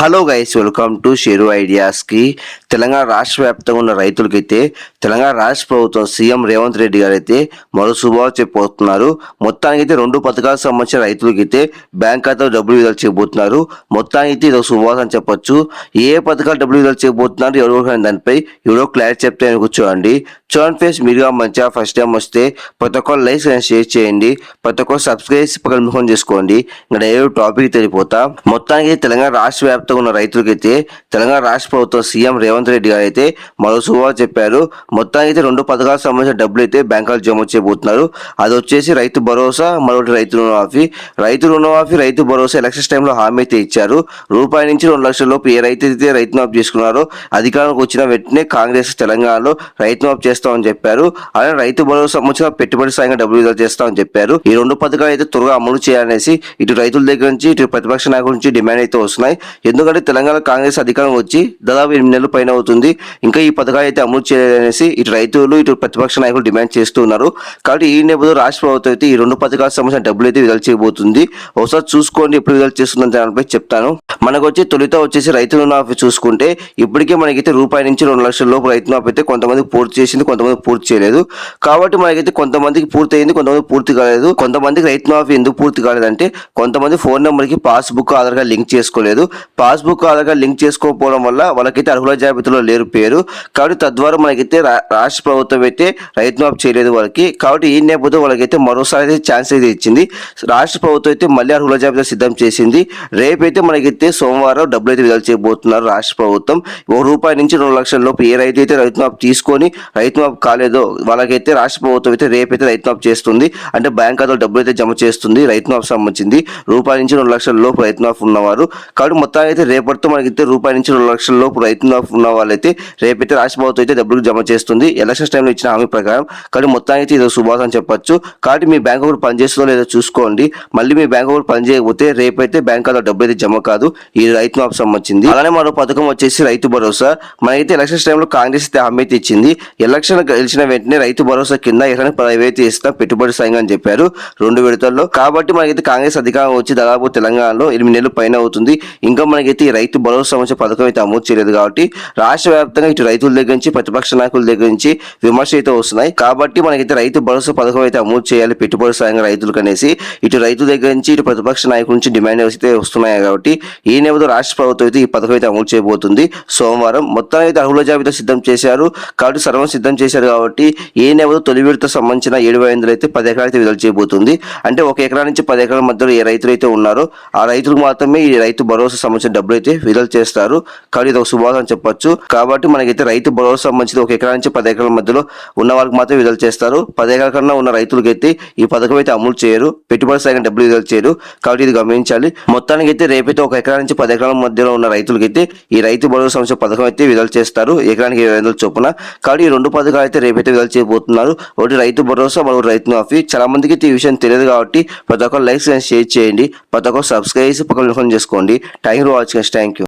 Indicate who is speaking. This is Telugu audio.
Speaker 1: Hello guys welcome to share ఐడియాస్కి Telangana రాష్ట్ర వ్యాప్తంగా ఉన్న రైతులకైతే తెలంగాణ రాష్ట్ర ప్రభుత్వం సీఎం రేవంత్ రెడ్డి గారు అయితే మరో శుభాలు చెప్పబోతున్నారు. మొత్తానికి అయితే రెండు పథకాలకు సంబంధించిన రైతులకైతే బ్యాంక్ ఖాతాలో డబ్బులు విడుదల చేయబోతున్నారు. మొత్తానికి అయితే ఇది శుభవార్త అని చెప్పొచ్చు. ఏ పథకాలు డబ్బులు విడుదల చేయబోతున్నారు ఎవరు దానిపై ఎవరో క్లారిటీ చెప్తే కూర్చోండి. చూడండి ఫేస్ మీరుగా మంచిగా ఫస్ట్ టైం వస్తే ప్రతి ఒక్కరు లైక్ అండ్ షేర్ చేయండి. ప్రతి ఒక్కరు సబ్స్క్రైబ్ పక్కన ముఖం చేసుకోండి. ఇంకా ఏ టాపిక్ తెలిపోతా మొత్తానికి తెలంగాణ రాష్ట్ర వ్యాప్తంగా ఉన్న రైతులకైతే తెలంగాణ రాష్ట్ర ప్రభుత్వం సీఎం రేవంత్ రెడ్డి గారు అయితే మరో శుభవార్త చెప్పారు. మొత్తానికి అయితే రెండు పథకాలకు సంబంధించిన డబ్బులు అయితే బ్యాంకులు జమ చేయబోతున్నారు. అది వచ్చేసి రైతు భరోసా మరొకటి రైతు రుణమాఫీ. రైతు రుణమాఫీ రైతు భరోసా ఎలక్షన్స్ టైంలో హామీ అయితే ఇచ్చారు. రూపాయి నుంచి రెండు లక్షల లోపు ఏ రైతు అయితే రైతు మాఫ్ చేసుకున్నారో అధికారంలోకి వచ్చిన వెంటనే కాంగ్రెస్ తెలంగాణలో రైతు మాఫ్ చేస్తామని చెప్పారు. అలానే రైతు భరోసా సంబంధించిన పెట్టుబడి సాయంగా డబ్బులు విడుదల చేస్తామని చెప్పారు. ఈ రెండు పథకాలు అయితే త్వరగా అమలు చేయాలనేసి ఇటు రైతుల దగ్గర నుంచి ఇటు ప్రతిపక్ష నాయకుల నుంచి డిమాండ్ అయితే వస్తున్నాయి. ఎందుకంటే తెలంగాణ కాంగ్రెస్ అధికారం వచ్చి దాదాపు ఎనిమిది నెలల పైన అవుతుంది. ఇంకా ఈ పథకాలు అయితే అమలు చేయాలనేసి ఇటు రైతులు ఇటు ప్రతిపక్ష నాయకులు డిమాండ్ చేస్తూ ఉన్నారు. కాబట్టి ఈ నేపథ్యంలో రాష్ట్ర ప్రభుత్వం అయితే ఈ రెండు పథకాల సంబంధించిన డబ్బులు అయితే విడుదల చేయబోతుంది. ఒకసారి చూసుకోండి ఎప్పుడు విడుదల చేస్తుందని దానిపై చెప్తాను. మనకు వచ్చి తొలితో వచ్చేసి రైతు రుణమాఫీ చూసుకుంటే ఇప్పటికే మనకైతే రూపాయి నుంచి రెండు లక్షల లోపు రైతు మాఫీ అయితే కొంతమంది పూర్తి చేసింది కొంతమంది పూర్తి చేయలేదు. కాబట్టి మనకైతే కొంతమందికి పూర్తి అయింది కొంతమంది పూర్తి కాలేదు. కొంతమందికి రైతు మాఫీ ఎందుకు పూర్తి కాలేదంటే కొంతమంది ఫోన్ నెంబర్కి పాస్బుక్ ఆధార్ కార్డ్ లింక్ చేసుకోలేదు. పాస్బుక్ ఆధార్ లింక్ చేసుకోకపోవడం వల్ల వాళ్ళకైతే అర్హుల జాబితాలో లేరు పేరు. కాబట్టి తద్వారా మనకైతే రా- రాష్ట్ర ప్రభుత్వం అయితే రైతు మాఫీ చేయలేదు వాళ్ళకి. కాబట్టి ఈ నేపథ్యంలో వాళ్ళకైతే మరోసారి అయితే ఛాన్స్ అయితే ఇచ్చింది. రాష్ట్ర ప్రభుత్వం అయితే మళ్ళీ అర్హుల జాబితా సిద్ధం చేసింది. రేపైతే మనకైతే సోమవారం డబ్బులు అయితే విడుదల చేయబోతున్నారు రాష్ట్ర ప్రభుత్వం. ఒక రూపాయి నుంచి రెండు లక్షల లోపు ఏ రైతు అయితే రైతు మాఫ్ తీసుకొని రైతు మాఫ్ కాలేదో వాళ్ళకైతే రాష్ట్ర ప్రభుత్వం అయితే రేపైతే రైతు మాఫ్ చేస్తుంది. అంటే బ్యాంక్ ఖాతాలో డబ్బులు అయితే జమ చేస్తుంది రైతు మాఫ్ సంబంధించింది. రూపాయి నుంచి రెండు లక్షల లోపు రైతు మాఫ్ ఉన్నవారు. కాబట్టి మొత్తానికి అయితే రేపటితో మనకైతే రూపాయి నుంచి రెండు లక్షల లోపు రైతు ఉన్న వాళ్ళైతే రేపైతే రాష్ట్ర ప్రభుత్వం అయితే డబ్బులు జమ చేస్తుంది. ఎలక్షన్స్ టైంలో ఇచ్చిన హామీ ప్రకారం కాబట్టి మొత్తానికి అయితే ఇది శుభాసం అని చెప్పొచ్చు. కాబట్టి మీ బ్యాంక్ అకౌంట్ పనిచేస్తుందో లేదో చూసుకోండి. మళ్ళీ మీ బ్యాంక్ అకౌంట్ పనిచేయకపోతే రేపైతే బ్యాంక్ ఖాతాలో డబ్బు అయితే జమ కాదు. ఈ రైతు మాఫ్ సంబంధించింది. అలానే మరో పథకం వచ్చేసి రైతు భరోసా. మనకైతే ఎలక్షన్స్ టైంలో కాంగ్రెస్ అయితే హామీ అయితే ఇచ్చింది. ఎలక్షన్ గెలిచిన వెంటనే రైతు భరోసా కింద ఎకరానికి పదవైతే ఇస్తాం. పెట్టుబడి సాయంగా అని చెప్పారు రెండు విడతల్లో. కాబట్టి మనకైతే కాంగ్రెస్ అధికారం వచ్చి దాదాపు తెలంగాణలో ఎనిమిది నెలలు పైన అవుతుంది. ఇంకా మనకైతే ఈ రైతు భరోసా సమస్య పథకం అయితే అమలు చేయలేదు కాబట్టి రాష్ట్ర వ్యాప్తంగా ఇటు రైతుల దగ్గర నుంచి ప్రతిపక్ష నాయకుల దగ్గర నుంచి విమర్శ అయితే వస్తున్నాయి. కాబట్టి మనకైతే రైతు భరోసా పథకం అయితే అమలు చేయాలి. పెట్టుబడి సాయంగా రైతులకు అనేసి ఇటు రైతు దగ్గర నుంచి ఇటు ప్రతిపక్ష నాయకుల నుంచి డిమాండ్ అయితే వస్తున్నాయి కాబట్టి ఈ నేపథ్యంలో రాష్ట్ర ప్రభుత్వం అయితే ఈ పథకం అయితే అమలు చేయబోతుంది. సోమవారం మొత్తం అయితే అర్హుల జాబితా సిద్ధం చేశారు. కాబట్టి సర్వం సిద్ధం చేశారు కాబట్టి ఏ నేపథ్యంలో తొలి విడత సంబంధించిన ఏడు వేల అయితే పది ఎకరాలు అయితే విడుదల చేయబోతుంది. అంటే ఒక ఎకరా నుంచి పది ఎకరాల మధ్యలో ఏ రైతులు అయితే ఉన్నారో ఆ రైతులకు మాత్రమే ఈ రైతు భరోసా సంబంధించిన డబ్బులు అయితే విడుదల చేస్తారు. కాబట్టి ఇది ఒక శుభాసం చెప్పొచ్చు. కాబట్టి మనకైతే రైతు భరోసా సంబంధించి ఒక ఎకరా నుంచి పది ఎకరాల మధ్యలో ఉన్న వాళ్ళకి మాత్రమే విడుదల చేస్తారు. పది ఎకరాల కన్నా ఉన్న రైతులకైతే ఈ పథకం అయితే అమలు చేయరు. పెట్టుబడి సాగిన డబ్బులు విడుదల చేయరు. కాబట్టి ఇది గమనించాలి. మొత్తానికి అయితే రేపైతే ఒక ఎకరా నుంచి పది ఎకరాల మధ్యలో ఉన్న రైతులకైతే ఈ రైతు భరోసా సంస్థ పథకం అయితే విడుదల చేస్తారు. ఎకరానికి ఇరవై వందల చొప్పున. కాబట్టి ఈ రెండు పథకాలు అయితే రేపైతే విడుదల చేయబోతున్నారు. ఒకటి రైతు భరోసా మరొకటి రైతు మాఫీ. చాలా మందికి అయితే ఈ విషయం తెలియదు కాబట్టి ప్రతి ఒక్కరు లైక్స్ అండ్ షేర్ చేయండి. ప్రతి ఒక్కరు సబ్స్క్రైబ్ చేసి పక్కన చేసుకోండి. Thank you watching thank you